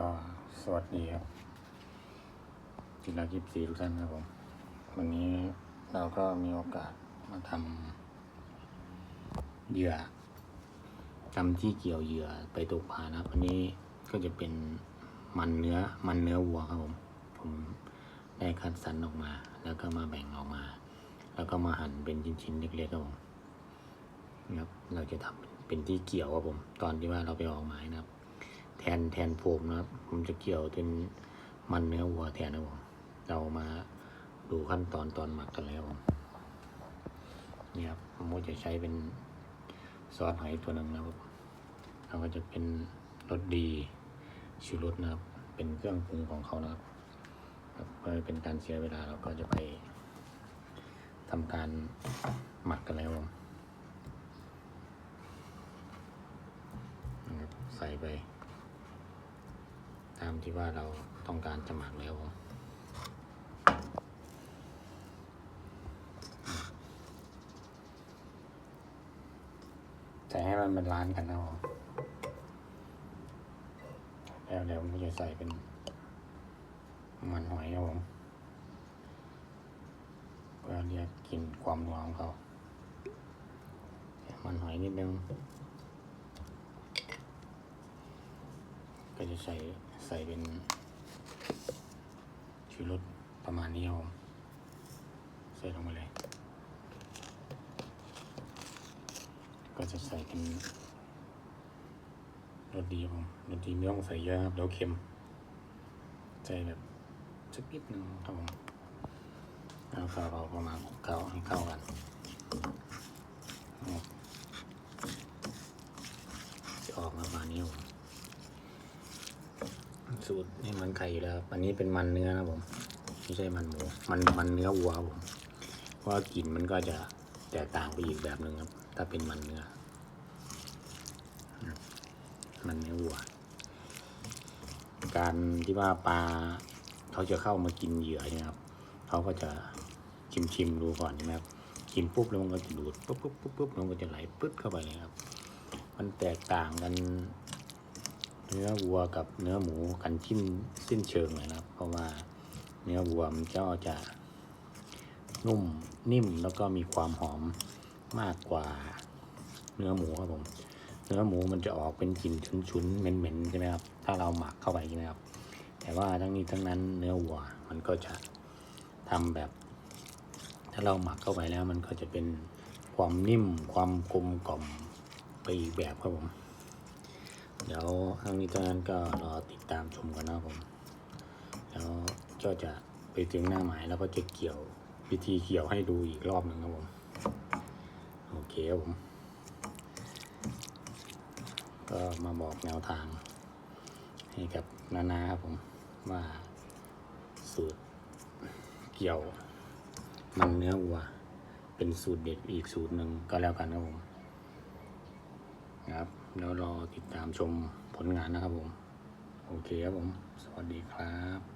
ก็สวัสดีครับจิรากิบสีทุกท่านครับผม วันนี้เราก็มีโอกาสมาทำเหยื่อทำที่เกี่ยวเหยื่อไปตกปลานะครับวันนี้ก็จะเป็นมันเนื้อมันเนื้อวัวครับผม ผมได้คัดสรรออกมา แล้วก็มาแบ่งออกมา แล้วก็มาหั่นเป็นชิ้นๆเล็กๆครับผมนะครับเราจะทำเป็นที่เกี่ยวครับผม ตอนที่ว่าเราไปออกหมายนะครับ แทนแทนโฟมนะครับผมจะเกี่ยวเป็นมันเนื้อวัวแทนนะครับผมเรามาดูขั้นตอนตอนหมักกันเลยครับผมนี่ครับผมก็จะใช้เป็นซอสหอยตัวหนึ่งนะครับเราก็จะเป็นรสดีชูรสนะครับ เป็นเครื่องปรุงของเขานะครับเพื่อเป็นการเสียเวลาเราก็จะไปทำการหมักกันแล้วผมนะครับใส่ไป ตามที่ว่าเราต้องการจะหมักแล้วผมใส่ให้มันเป็นร้านกันนะผมแล้วเดี๋ยวผมจะใส่เป็น มันหอยครับผมเพื่อเรียกกลิ่นความนัวของเขา มันหอยนิดนึง ก็จะใส่ใส่เป็นชูรสประมาณนี้ครับผมใส่ลงไปเลย ก็จะใส่เป็นรสดีครับผมรสดีไม่ต้องใส่เยอะครับเดี๋ยวเค็ม ใส่แบบสักนิดนึงครับผมแล้วก็เราประมาณเข้าให้เข้ากันจะออกมาประมาณนี้ครับผม สูตรนี่มันไก่อยู่แล้วครับอันนี้เป็นมันเนื้อนะผมไม่ใช่มันหมูมันมันเนื้อวัวผมเพราะกลิ่นมันก็จะแตกต่างไปอีกแบบหนึ่งครับ ถ้าเป็นมันเนื้อมันเนื้อวัว การที่ว่าปลาเขาจะเข้ามากินเหยื่อใช่ไหมครับเขาก็จะชิมชิมดูก่อนใช่ไหมครับกินปุ๊บแล้วมันก็จะดูดปุ๊บปุ๊บปุ๊บปุ๊บมันก็จะไหลปึ๊ดเข้าไปเลยครับ มันแตกต่างกัน เนื้อวัวกับเนื้อหมูกันชิ้นสิ้นเชิงเลยนะครับ เพราะว่าเนื้อวัวมันจะจะนุ่มนิ่มแล้วก็มีความหอมมากกว่าเนื้อหมูครับผม เนื้อหมูมันจะออกเป็นกลิ่นฉุนๆเหม็นๆใช่ไหมครับ ถ้าเราหมักเข้าไปใช่ไหมครับ แต่ว่าทั้งนี้ทั้งนั้นเนื้อวัวมันก็จะทำแบบ ถ้าเราหมักเข้าไปแล้วมันก็จะเป็นความนิ่มความกลมกล่อมไปอีกแบบครับผม เดี๋ยวทั้งนี้ทั้งนั้นก็รอติดตามชมกันนะผม แล้วก็จะไปถึงหน้าหมายแล้วก็จะเกี่ยววิธีเกี่ยวให้ดูอีกรอบหนึ่งครับผม โอเคครับผม ก็มาบอกแนวทาง ให้กับนานาครับผม ว่าสูตรเกี่ยวมันเนื้อวัวเป็นสูตรเด็ดอีกสูตรหนึ่งก็แล้วกันครับผมครับ แล้วรอติดตามชมผลงานนะครับผม โอเคครับผม สวัสดีครับ